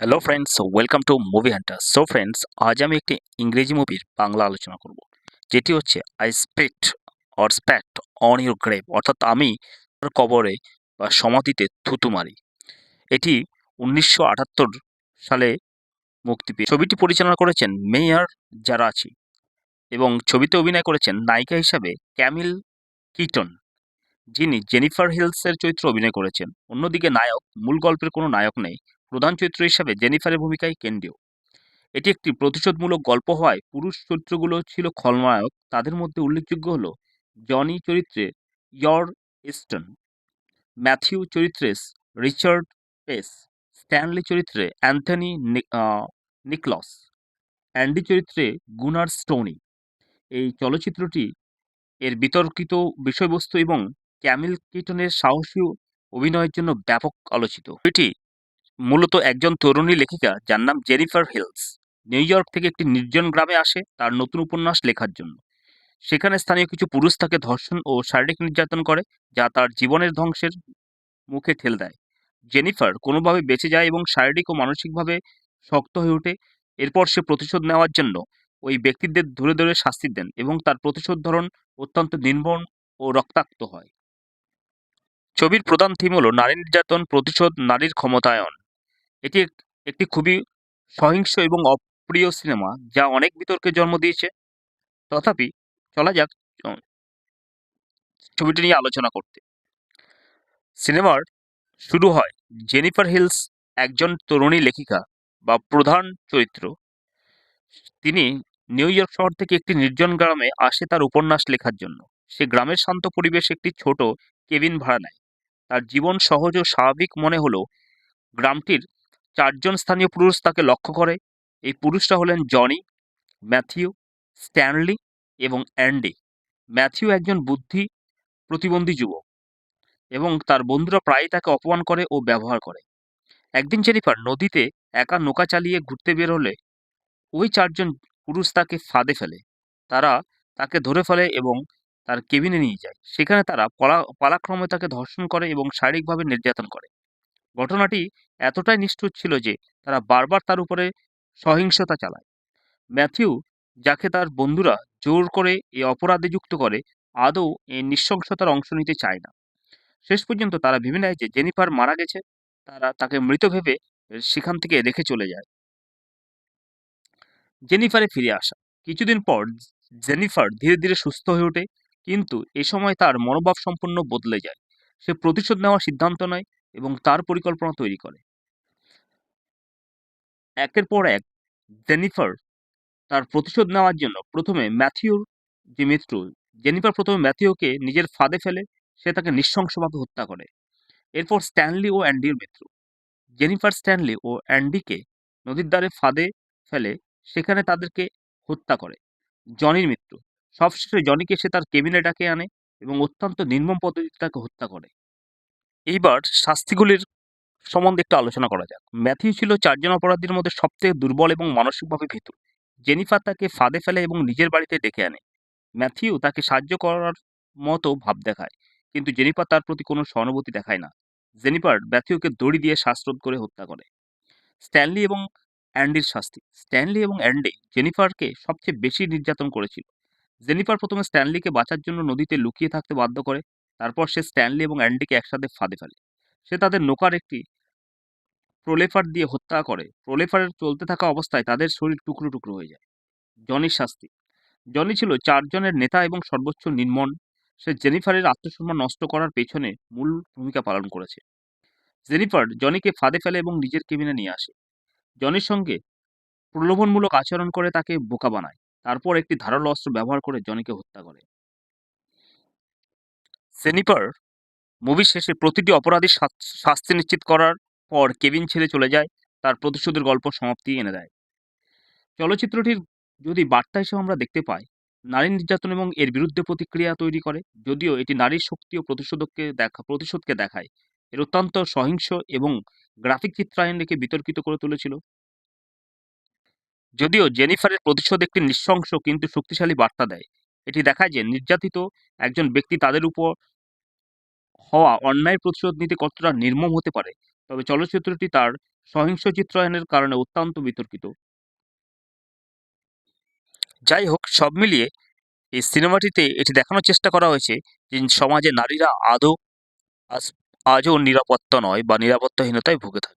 Hello friends welcome to movie hunter so friends আজ আমি একটি ইংরেজি মুভির বাংলা আলোচনা করব। যেটি হচ্ছে I spit or spat on your grave অর্থাৎ আমি তার কবরে বা সমাধিতে থুতু মারি। এটি উনিশশো আটাত্তর সালে মুক্তি পেয়ে ছবিটি পরিচালনা করেছেন মেয়ার জারাচি এবং ছবিতে অভিনয় করেছেন নায়িকা হিসাবে ক্যামিল কিটন, যিনি জেনিফার হিলসের চরিত্রে অভিনয় করেছেন। অন্যদিকে নায়ক, মূল গল্পের কোনো নায়ক নেই। প্রধান চরিত্র হিসাবে জেনিফারের ভূমিকায় কেন্দ্রীয়। এটি একটি প্রতিশোধমূলক গল্প হওয়ায় পুরুষ চরিত্রগুলো ছিল খলনায়ক। তাদের মধ্যে উল্লেখযোগ্য হল জনি চরিত্রে ইয়র ইস্টন ম্যাথিউ চরিত্রে রিচার্ড পেস, স্ট্যানলি চরিত্রে অ্যান্থনি নিকলস, অ্যান্ডি চরিত্রে গুনার স্টোনি। এই চলচ্চিত্রটি এর বিতর্কিত বিষয়বস্তু এবং ক্যামিল কিটনের সাহসী অভিনয়ের জন্য ব্যাপক আলোচিত। এটি মূলত একজন তরুণী লেখিকা যার নাম জেনিফার হিলস। নিউ ইয়র্ক থেকে একটি নির্জন গ্রামে আসে তার নতুন উপন্যাস লেখার জন্য। সেখানে স্থানীয় কিছু পুরুষ তাকে ধর্ষণ ও শারীরিক নির্যাতন করে, যা তার জীবনের ধ্বংসের মুখে ঠেল দেয়। জেনিফার কোনোভাবে বেঁচে যায় এবং শারীরিক ও মানসিকভাবে শক্ত হয়ে ওঠে। এরপর সে প্রতিশোধ নেওয়ার জন্য ওই ব্যক্তিদের ধরে ধরে শাস্তি দেন এবং তার প্রতিশোধ ধরন অত্যন্ত নির্মম ও রক্তাক্ত হয়। ছবির প্রধান থিম হল নারী নির্যাতন, প্রতিশোধ, নারীর ক্ষমতায়ন। এটি একটি খুবই সহিংস এবং অপ্রিয় সিনেমা, যা অনেক বিতর্কের জন্ম দিয়েছে। তথাপি চলা যাক ছবিটি নিয়ে আলোচনা করতে। সিনেমার শুরু হয় জেনিফার হিলস একজন তরুণী লেখিকা বা প্রধান চরিত্র। তিনি নিউ ইয়র্ক শহর থেকে একটি নির্জন গ্রামে আসে তার উপন্যাস লেখার জন্য। সে গ্রামের শান্ত পরিবেশে একটি ছোট কেবিন ভাড়া নেয়। তার জীবন সহজ ও স্বাভাবিক মনে হলেও গ্রামটির চারজন স্থানীয় পুরুষ তাকে লক্ষ্য করে। এই পুরুষরা হলেন জনি, ম্যাথিউ, স্ট্যানলি এবং অ্যান্ডি। ম্যাথিউ একজন বুদ্ধি প্রতিবন্ধী যুবক এবং তার বন্ধুরা প্রায়ই তাকে অপমান করে ও ব্যবহার করে। একদিন জেনিফার নদীতে একা নৌকা চালিয়ে ঘুরতে বের হলে ওই চারজন পুরুষ তাকে ফাঁদে ফেলে। তারা তাকে ধরে ফেলে এবং তার কেবিনে নিয়ে যায়। সেখানে তারা পলা, পালাক্রমে তাকে ধর্ষণ করে এবং শারীরিকভাবে নির্যাতন করে। ঘটনাটি এতটাই নিষ্ঠুর ছিল যে তারা বারবার তার উপরে সহিংসতা চালায়। ম্যাথিউ, যাকে তার বন্ধুরা জোর করে এই অপরাধে যুক্ত করে, আদৌ এই নৃশংসতার অংশ নিতে চায় না। শেষ পর্যন্ত তারা ভেবে নেয় যে জেনিফার মারা গেছে, তারা তাকে মৃত ভেবে সেখান থেকে রেখে চলে যায়। জেনিফারে ফিরে আসা। কিছুদিন পর জেনিফার ধীরে ধীরে সুস্থ হয়ে ওঠে, কিন্তু এ সময় তার মনোভাব সম্পূর্ণ বদলে যায়। সে প্রতিশোধ নেওয়ার সিদ্ধান্ত নেয় এবং তার পরিকল্পনা তৈরি করে। একের পর এক জেনিফার তার প্রতিশোধ নেওয়ার জন্য প্রথমে ম্যাথিউর যে মিত্র জেনিফার প্রথমে ম্যাথিউকে নিজের ফাঁদে ফেলে সে তাকে নৃশংসভাবে হত্যা করে। এরপর স্ট্যানলি ও অ্যান্ডির মিত্র জেনিফার স্ট্যানলি ও অ্যান্ডিকে নদীর ধারে ফাঁদে ফেলে সেখানে তাদেরকে হত্যা করে। জনির মিত্র সবশেষে জনিকে সে তার কেবিনে ডাকে আনে এবং অত্যন্ত নির্মম পদ্ধতিতে তাকে হত্যা করে। এইবার শাস্তিগুলির সম্বন্ধে একটু আলোচনা করা যাক। ম্যাথিউ ছিল চারজন অপরাধীর মধ্যে সবথেকে দুর্বল এবং মানসিকভাবে ভীতু। জেনিফার তাকে ফাঁদে ফেলে এবং নিজের বাড়িতে ডেকে আনে। ম্যাথিউ তাকে সাহায্য করার মতো ভাব দেখায়, কিন্তু জেনিফার তার প্রতি কোনো সহানুভূতি দেখায় না। জেনিফার ম্যাথিউকে দড়ি দিয়ে শ্বাসরোধ করে হত্যা করে। স্ট্যানলি এবং অ্যান্ডির শাস্তি। স্ট্যানলি এবং অ্যান্ডি জেনিফারকে সবচেয়ে বেশি নির্যাতন করেছিল। জেনিফার প্রথমে স্ট্যানলিকে বাঁচার জন্য নদীতে লুকিয়ে থাকতে বাধ্য করে। তারপর সে স্ট্যানলি এবং অ্যান্ডিকে একসাথে ফাঁদে ফেলে। সে তাদের নৌকার একটি প্রোলেফার দিয়ে হত্যা করে। প্রোলেফারের চলতে থাকা অবস্থায় তাদের শরীর টুকরো টুকরো হয়ে যায়। জনির শাস্তি। জনি ছিল চারজনের নেতা এবং সর্বোচ্চ নির্মম সে জেনিফারের আত্মসম্মান নষ্ট করার পেছনে মূল ভূমিকা পালন করেছে। জেনিফার জনিকে ফাঁদে ফেলে এবং নিজের কেবিনে নিয়ে আসে। জনির সঙ্গে প্রলোভনমূলক আচরণ করে তাকে বোকা বানায়। তারপর একটি ধারালো অস্ত্র ব্যবহার করে জনিকে হত্যা করে। জেনিফার মুভি শেষে প্রতিটি অপরাধী শাস্তি নিশ্চিত করার পর কেবিন ছেড়ে চলে যায়, তার প্রতিশোধের গল্প সমাপ্তি এনে দেয়। চলচ্চিত্রটির যদি বার্তা হিসেবে আমরা দেখতে পাই, নারী নির্যাতন এবং এর বিরুদ্ধে প্রতিক্রিয়া তৈরি করে, যদিও এটি নারীর শক্তি ও প্রতিশোধককে দেখা, প্রতিশোধকে দেখায়, এর অত্যন্ত সহিংস এবং গ্রাফিক চিত্রায়ন রেখে বিতর্কিত করে তুলেছিল। যদিও জেনিফারের প্রতিশোধ একটি নৃশংস কিন্তু শক্তিশালী বার্তা দেয় এটি দেখায় যে নির্যাতিত একজন ব্যক্তি তাদের উপর হওয়া অন্যায় প্রতিশোধ নিতে কতটা নির্মম হতে পারে। তবে চলচ্চিত্রটি তার সহিংস চিত্রায়নের কারণে অত্যন্ত বিতর্কিত। যাই হোক সব মিলিয়ে এই সিনেমাটিতে এটি দেখানোর চেষ্টা করা হয়েছে যে সমাজে নারীরা আদৌ আজ- আজও নিরাপত্তা নয় বা নিরাপত্তাহীনতায় ভুগে থাকে।